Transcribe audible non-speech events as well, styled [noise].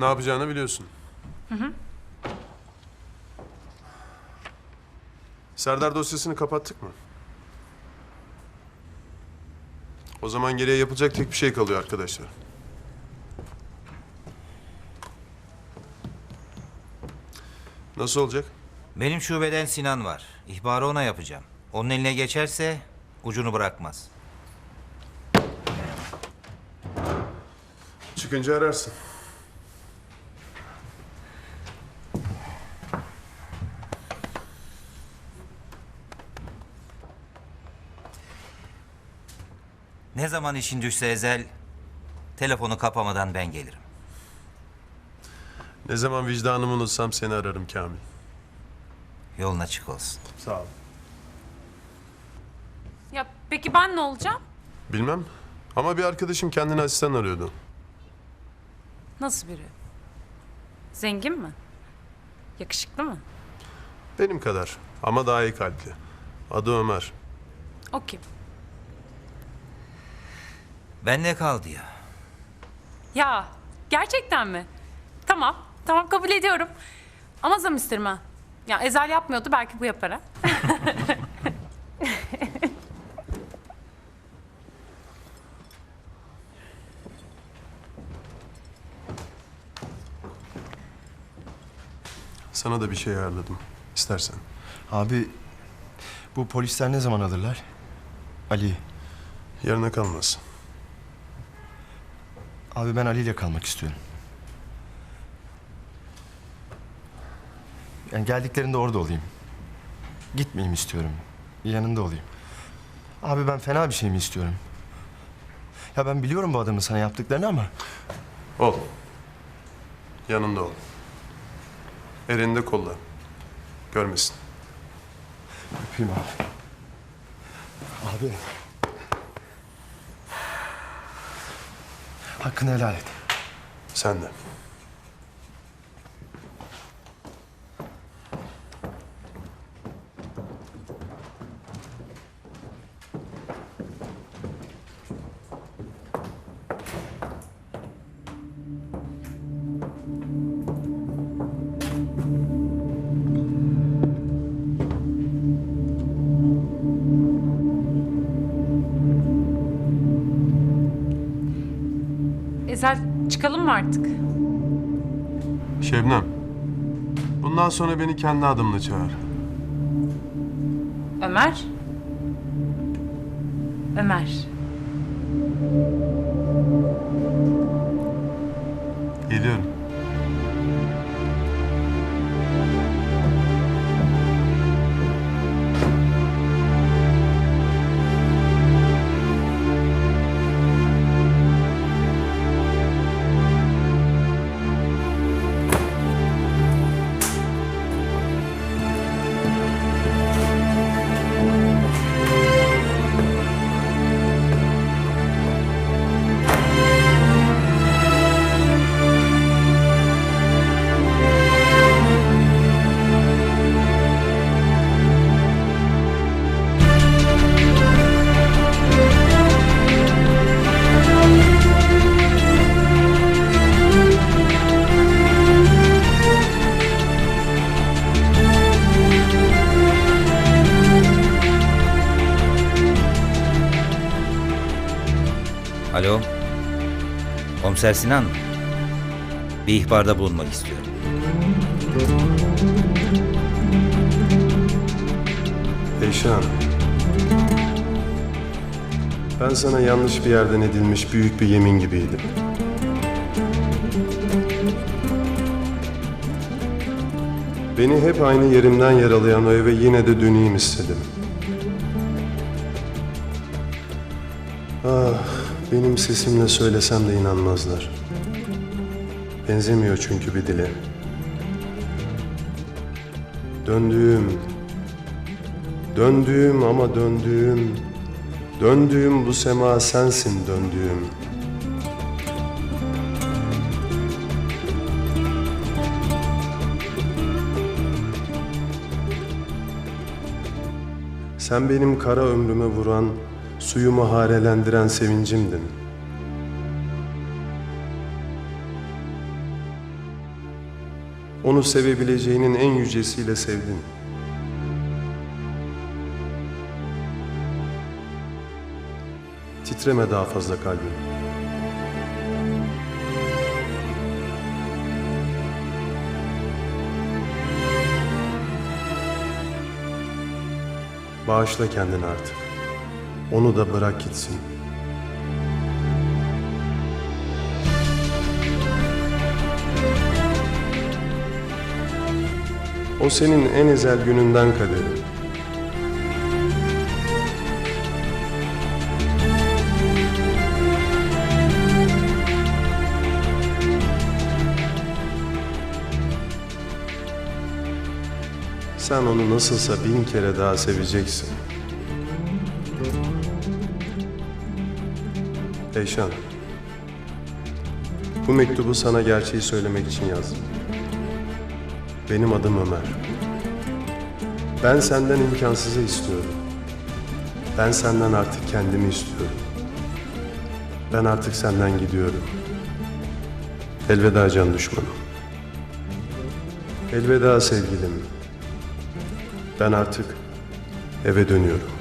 Ne yapacağını biliyorsun. Serdar dosyasını kapattık mı? O zaman geriye yapılacak tek bir şey kalıyor arkadaşlar. Nasıl olacak? Benim şubeden Sinan var. İhbarı ona yapacağım. Onun eline geçerse ucunu bırakmaz. Çıkınca ararsın. Ne zaman işin düşse Ezel, telefonu kapamadan ben gelirim. Ne zaman vicdanımı unutsam seni ararım Kamil. Yolun açık olsun. Sağ ol. Ya peki ben ne olacağım? Bilmem ama bir arkadaşım kendini asistan arıyordu. Nasıl biri? Zengin mi? Yakışıklı mı? Benim kadar ama daha iyi kalpli. Adı Ömer. O kim? Ben ne kaldı ya? Ya gerçekten mi? Tamam, tamam kabul ediyorum. Ama zam isterim ha. Ya Ezel yapmıyordu belki bu yapar ha. [laughs] Sana da bir şey ayarladım. İstersen. Abi bu polisler ne zaman alırlar? Ali. Yarına kalmaz. Abi ben Ali ile kalmak istiyorum. Yani geldiklerinde orada olayım. Gitmeyeyim istiyorum. Yanında olayım. Abi ben fena bir şey mi istiyorum? Ya ben biliyorum bu adamın sana yaptıklarını ama Ol. Yanında ol. Elinde kolla. Görmesin. öpeyim abi. Abi. Hakkını helal et. Sen de. Çıkalım mı artık? Şebnem. Bundan sonra beni kendi adımla çağır. Ömer? Ömer. Geliyorum. Alo? Komiser Sinan mı? Bir ihbarda bulunmak istiyorum. Eyşan. Ben sana yanlış bir yerden edilmiş büyük bir yemin gibiydim. Beni hep aynı yerimden yaralayan o eve yine de döneyim istedim. Ah, benim sesimle söylesem de inanmazlar. Benzemiyor çünkü bir dile. Döndüğüm, Döndüğüm ama döndüğüm, döndüğüm bu sema sensin döndüğüm. Sen benim kara ömrüme vuran, suyumu harelendiren sevincimdin. Onu sevebileceğinin en yücesiyle sevdin. Titreme daha fazla kalbim. Bağışla kendini artık. Onu da bırak gitsin. O senin en ezel gününden kaderin. Sen onu nasılsa bin kere daha seveceksin. Eyşan, bu mektubu sana gerçeği söylemek için yazdım. Benim adım Ömer. Ben senden imkansızı istiyorum. Ben senden artık kendimi istiyorum. Ben artık senden gidiyorum. Elveda can düşmanım. Elveda sevgilim. Ben artık eve dönüyorum.